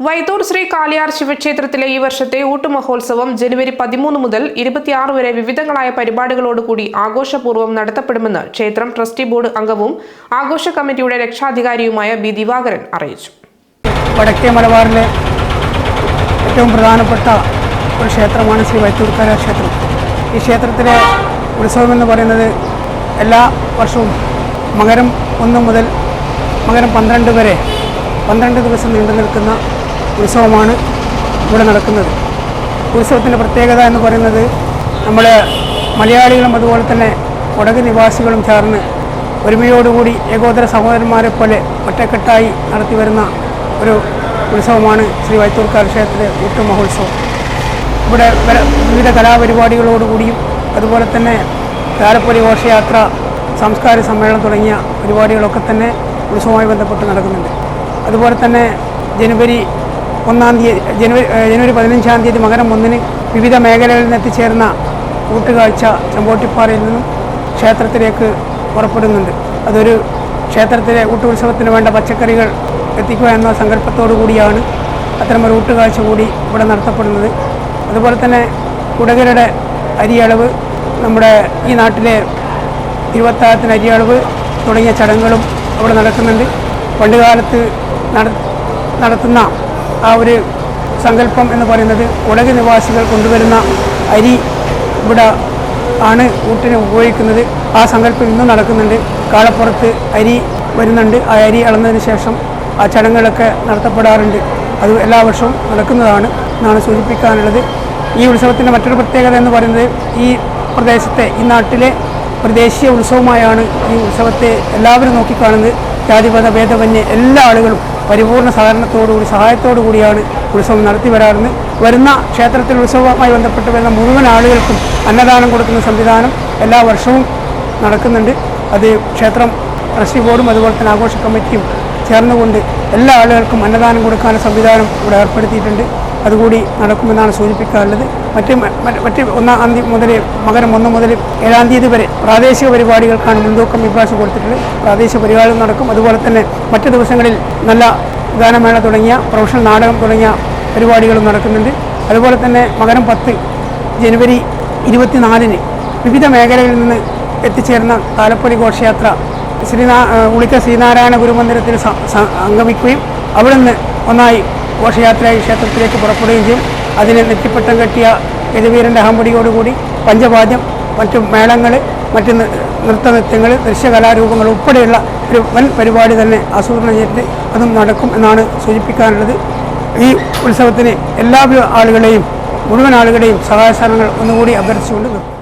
വൈത്തൂർ ശ്രീ കാളിയാർ ശിവക്ഷേത്രത്തിലെ ഈ വർഷത്തെ ഊട്ടുമഹോത്സവം ജനുവരി പതിമൂന്ന് മുതൽ ഇരുപത്തിയാറ് വരെ വിവിധങ്ങളായ പരിപാടികളോടുകൂടി ആഘോഷപൂർവം നടത്തപ്പെടുമെന്ന് ക്ഷേത്രം ട്രസ്റ്റി ബോർഡ് അംഗവും ആഘോഷ കമ്മിറ്റിയുടെ രക്ഷാധികാരിയുമായ ബി ദിവാകരൻ അറിയിച്ചു. വടക്കേ മലബാറിലെ ഏറ്റവും പ്രധാനപ്പെട്ട ഒരു ക്ഷേത്രമാണ് ശ്രീ വൈത്തൂർക്കാര ക്ഷേത്രം. ഈ ക്ഷേത്രത്തിലെ ഉത്സവം എന്ന് പറയുന്നത് എല്ലാ വർഷവും മകരം ഒന്ന് മുതൽ മകരം പന്ത്രണ്ട് വരെ പന്ത്രണ്ട് ദിവസം നീണ്ടു നിൽക്കുന്ന ഉത്സവമാണ് ഇവിടെ നടക്കുന്നത്. ഉത്സവത്തിന്റെ പ്രത്യേകത എന്ന് പറയുന്നത് നമ്മൾ മലയാളികളും അതുപോലെ തന്നെ കൊടക് നിവാസികളും ചേർന്ന് ഒരുമയോടുകൂടി ഏകോദര സഹോദരന്മാരെ പോലെ ഒറ്റക്കെട്ടായി നടത്തി വരുന്ന ഒരു ഉത്സവമാണ് ശ്രീ വൈത്തൂർക്കാർ ക്ഷേത്രത്തിലെ ഊട്ട് മഹോത്സവം. ഇവിടെ വിവിധ കലാപരിപാടികളോടുകൂടിയും അതുപോലെ തന്നെ താരപ്പൊലി ഘോഷയാത്ര സംസ്കാര സമ്മേളനം തുടങ്ങിയ പരിപാടികളൊക്കെ തന്നെ ഉത്സവവുമായി ബന്ധപ്പെട്ട് നടക്കുന്നുണ്ട്. അതുപോലെ തന്നെ ജനുവരി ഒന്നാം തീയതി ജനുവരി ജനുവരി പതിനഞ്ചാം തീയതി മകരം ഒന്നിന് വിവിധ മേഖലകളിൽ നിന്ന് എത്തിച്ചേർന്ന കൂട്ടുകാഴ്ച ചെമ്പോട്ടിപ്പാറയിൽ നിന്നും ക്ഷേത്രത്തിലേക്ക് പുറപ്പെടുന്നുണ്ട്. അതൊരു ക്ഷേത്രത്തിലെ ഊട്ടുത്സവത്തിന് വേണ്ട പച്ചക്കറികൾ എത്തിക്കുക എന്ന സങ്കല്പത്തോടു കൂടിയാണ് അത്തരമൊരു ഊട്ടുകാഴ്ച കൂടി ഇവിടെ നടത്തപ്പെടുന്നത്. അതുപോലെ തന്നെ കുടകരുടെ അരിയളവ് നമ്മുടെ ഈ നാട്ടിലെ തിരുവത്താഴത്തിന് അരിയളവ് തുടങ്ങിയ ചടങ്ങുകളും അവിടെ നടക്കുന്നുണ്ട്. പണ്ടുകാലത്ത് നട നടത്തുന്ന ആ ഒരു സങ്കല്പം എന്ന് പറയുന്നത് കുടക് നിവാസികൾ കൊണ്ടുവരുന്ന അരി ഇവിടെ ആണ് ഊട്ടിന് ഉപയോഗിക്കുന്നത്. ആ സങ്കല്പം ഇന്നും നടക്കുന്നുണ്ട്. കാളപ്പുറത്ത് അരി വരുന്നുണ്ട്. ആ അരി അളന്നതിന് ശേഷം ആ ചടങ്ങുകളൊക്കെ നടത്തപ്പെടാറുണ്ട്. അത് എല്ലാ വർഷവും നടക്കുന്നതാണ് എന്നാണ് സൂചിപ്പിക്കാനുള്ളത്. ഈ ഉത്സവത്തിന്റെ മറ്റൊരു പ്രത്യേകത എന്ന് പറയുന്നത് ഈ പ്രദേശത്തെ ഈ നാട്ടിലെ പ്രദേശീയ ഉത്സവമായാണ് ഈ ഉത്സവത്തെ എല്ലാവരും നോക്കിക്കാണുന്നത്. ജാതിപത ഭേദമന്യേ എല്ലാ ആളുകളും പരിപൂർണ സഹകരണത്തോടുകൂടി സഹായത്തോടു കൂടിയാണ് ഉത്സവം നടത്തി വരാറുന്നത് വരുന്ന ക്ഷേത്രത്തിൽ ഉത്സവവുമായി ബന്ധപ്പെട്ട് വരുന്ന മുഴുവൻ ആളുകൾക്കും അന്നദാനം കൊടുക്കുന്ന സംവിധാനം എല്ലാ വർഷവും നടക്കുന്നുണ്ട്. അത് ക്ഷേത്രം ട്രസ്റ്റി ബോർഡും അതുപോലെ തന്നെ ആഘോഷ കമ്മിറ്റിയും ചേർന്നുകൊണ്ട് എല്ലാ ആളുകൾക്കും അന്നദാനം കൊടുക്കാൻ സംവിധാനം ഇവിടെ ഏർപ്പെടുത്തിയിട്ടുണ്ട്. അതുകൂടി നടക്കുമെന്നാണ് സൂചിപ്പിക്കാറുള്ളത് മറ്റ് മറ്റ് ഒന്നാം തീയതി മുതൽ മകരം ഒന്ന് മുതൽ ഏഴാം തീയതി വരെ പ്രാദേശിക പരിപാടികൾക്കാണ് മുൻതൂക്കം ഇപ്രാവശ്യം കൊടുത്തിട്ടുള്ളത്. പ്രാദേശിക പരിപാടികൾ നടക്കും. അതുപോലെ തന്നെ മറ്റു ദിവസങ്ങളിൽ നല്ല ഗാനമേള തുടങ്ങിയ പ്രൊഫഷണൽ നാടകം തുടങ്ങിയ പരിപാടികളും നടക്കുന്നുണ്ട്. അതുപോലെ തന്നെ മകരം പത്ത് ജനുവരി ഇരുപത്തിനാലിന് വിവിധ മേഖലകളിൽ നിന്ന് എത്തിച്ചേർന്ന താലപ്പൊലി ഘോഷയാത്ര ശ്രീനാ ഉളിക്ക ശ്രീനാരായണ ഗുരുമന്ദിരത്തിൽ അംഗമിക്കുകയും അവിടെ നിന്ന് ഒന്നായി ഘോഷയാത്രയായി ക്ഷേത്രത്തിലേക്ക് പുറപ്പെടുകയും ചെയ്യും. അതിന് നെറ്റിപ്പട്ടം കെട്ടിയ യജുവീരന്റെ അഹമ്പടിയോടുകൂടി പഞ്ചവാദ്യം മറ്റു മേളങ്ങൾ മറ്റ് നൃത്തനൃത്യങ്ങൾ ദൃശ്യകലാരൂപങ്ങൾ ഉൾപ്പെടെയുള്ള ഒരു വൻ പരിപാടി തന്നെ ആസൂത്രണം ചെയ്തിട്ട് അതും നടക്കും എന്നാണ് സൂചിപ്പിക്കാനുള്ളത്. ഈ ഉത്സവത്തിന് എല്ലാ ആളുകളെയും മുഴുവൻ ആളുകളെയും സഹായ സ്ഥാനങ്ങൾ ഒന്നുകൂടി അഭ്യർത്ഥിച്ചുകൊണ്ട് നിർത്തും